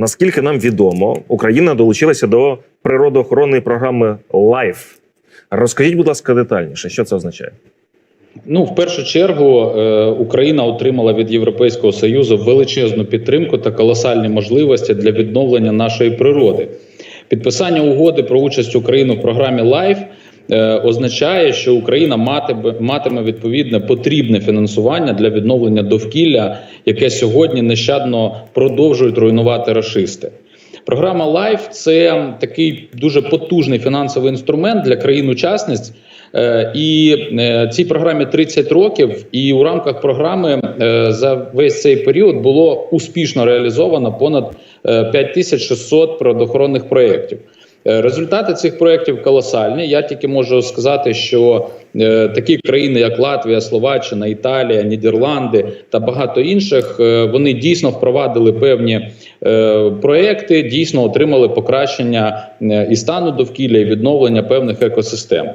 наскільки нам відомо, Україна долучилася до природоохоронної програми LIFE. Розкажіть, будь ласка, детальніше, що це означає? Ну, в першу чергу, е, Україна отримала від Європейського союзу величезну підтримку та колосальні можливості для відновлення нашої природи. Підписання угоди про участь України в програмі LIFE означає, що Україна матиме, матиме відповідне потрібне фінансування для відновлення довкілля, яке сьогодні нещадно продовжують руйнувати рашисти. Програма LIFE – це такий дуже потужний фінансовий інструмент для країн-учасниць. Е, І е, цій програмі 30 років, і у рамках програми е, за весь цей період було успішно реалізовано понад е, 5600 природоохоронних проєктів. Е, Результати цих проєктів колосальні. Я тільки можу сказати, що е, такі країни, як Латвія, Словаччина, Італія, Нідерланди та багато інших, е, вони дійсно впровадили певні проекти, дійсно отримали покращення і стану довкілля, і відновлення певних екосистем.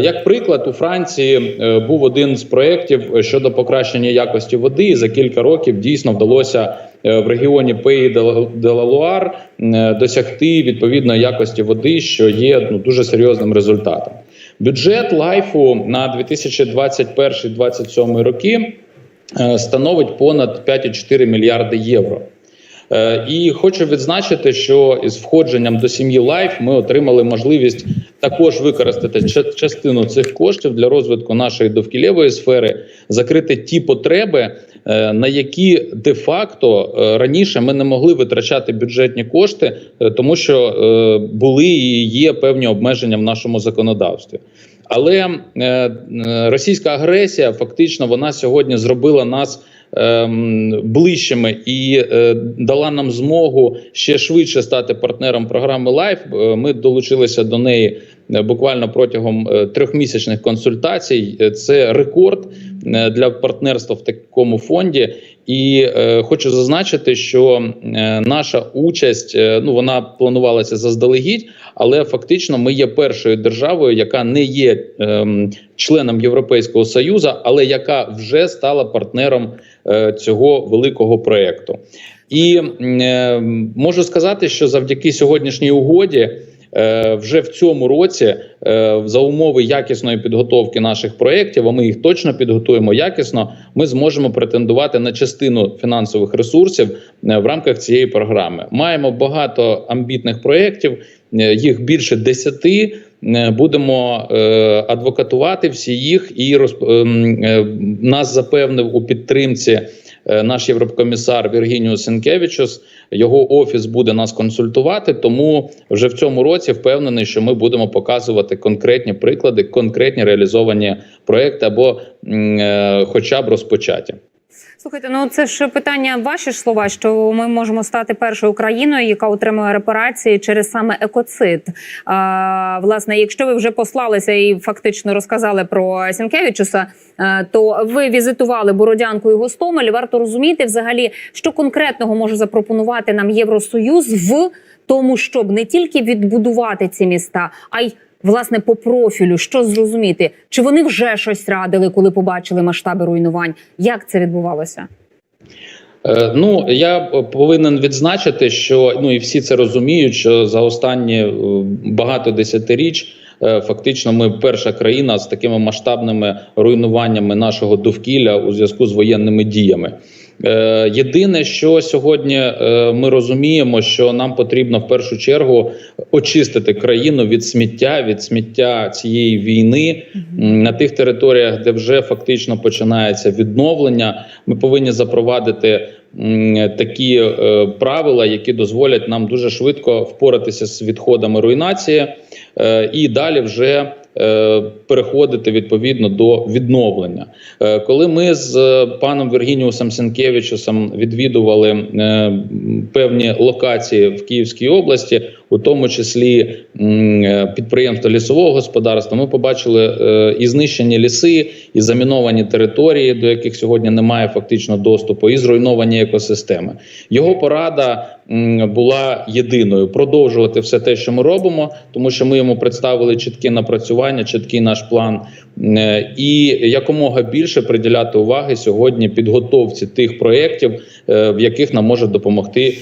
Як приклад, у Франції був один з проєктів щодо покращення якості води. І за кілька років дійсно вдалося в регіоні Пеї де ла Луар е, досягти відповідної якості води, що є ну, дуже серйозним результатом. Бюджет лайфу на 2021-2027 роки е, становить понад 5,4 мільярди євро. Е, І хочу відзначити, що із входженням до сім'ї Лайф ми отримали можливість також використати частину цих коштів для розвитку нашої довкілєвої сфери, закрити ті потреби, е, на які де-факто е, раніше ми не могли витрачати бюджетні кошти, е, тому що були і є певні обмеження в нашому законодавстві. Але російська агресія фактично вона сьогодні зробила нас ближчими і е, дала нам змогу ще швидше стати партнером програми LIFE. Е, Ми долучилися до неї е, буквально протягом трьохмісячних консультацій. Це рекорд для партнерства в такому фонді. І е, хочу зазначити, що е, наша участь е, ну вона планувалася заздалегідь, але фактично ми є першою державою, яка не є ем, членом Європейського союзу, але яка вже стала партнером е, цього великого проекту. І е, можу сказати, що завдяки сьогоднішній угоді. Е, Вже в цьому році е, за умови якісної підготовки наших проєктів, а ми їх точно підготуємо якісно. Ми зможемо претендувати на частину фінансових ресурсів е, в рамках цієї програми. Маємо багато амбітних проєктів, їх більше десяти. Будемо адвокатувати всі їх, і ем, нас запевнив у підтримці наш єврокомісар Віргініус Сенкевичус. Його офіс буде нас консультувати. Тому вже в цьому році впевнений, що ми будемо показувати конкретні приклади, конкретні реалізовані проекти або е, хоча б розпочаті. Слухайте, ну це ж питання ваші ж слова, що ми можемо стати першою країною, яка отримує репарації через саме екоцид. А, власне, якщо ви вже послалися і фактично розказали про Сінкевичуса, е, то ви візитували Бородянку і Гостомель. Варто розуміти взагалі, що конкретного може запропонувати нам Євросоюз в тому, щоб не тільки відбудувати ці міста, а й Власне, по профілю, що зрозуміти, чи вони вже щось радили, коли побачили масштаби руйнувань? Як це відбувалося? Е, Ну я повинен відзначити, що ну і всі це розуміють, що за останні е, багато десятиріч. е, Фактично, ми перша країна з такими масштабними руйнуваннями нашого довкілля у зв'язку з воєнними діями. Е, Єдине, що сьогодні е, ми розуміємо, що нам потрібно в першу чергу очистити країну від сміття, від сміття цієї війни на тих територіях, де вже фактично починається відновлення. Ми повинні запровадити такі е, правила, які дозволять нам дуже швидко впоратися з відходами руйнації, е, і далі вже. Е, Переходити відповідно до відновлення, Е, коли ми з е, паном Вергініусом Сенкевичусом відвідували певні локації в Київській області, у тому числі е, підприємства лісового господарства. Ми побачили е, і знищені ліси, і заміновані території, до яких сьогодні немає фактично доступу, і зруйновані екосистеми. Його порада була єдиною продовжувати все те, що ми робимо, тому що ми йому представили чіткі напрацювання, чіткий наш план, Е, і якомога більше приділяти уваги сьогодні підготовці тих проєктів, в яких нам може допомогти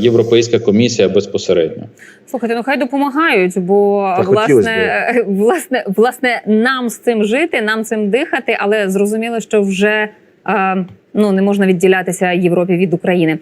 Європейська комісія безпосередньо. Слухайте, ну хай допомагають, бо Та власне, власне, власне, нам з цим жити, нам цим дихати, але зрозуміло, що вже е, ну не можна відділятися Європі від України.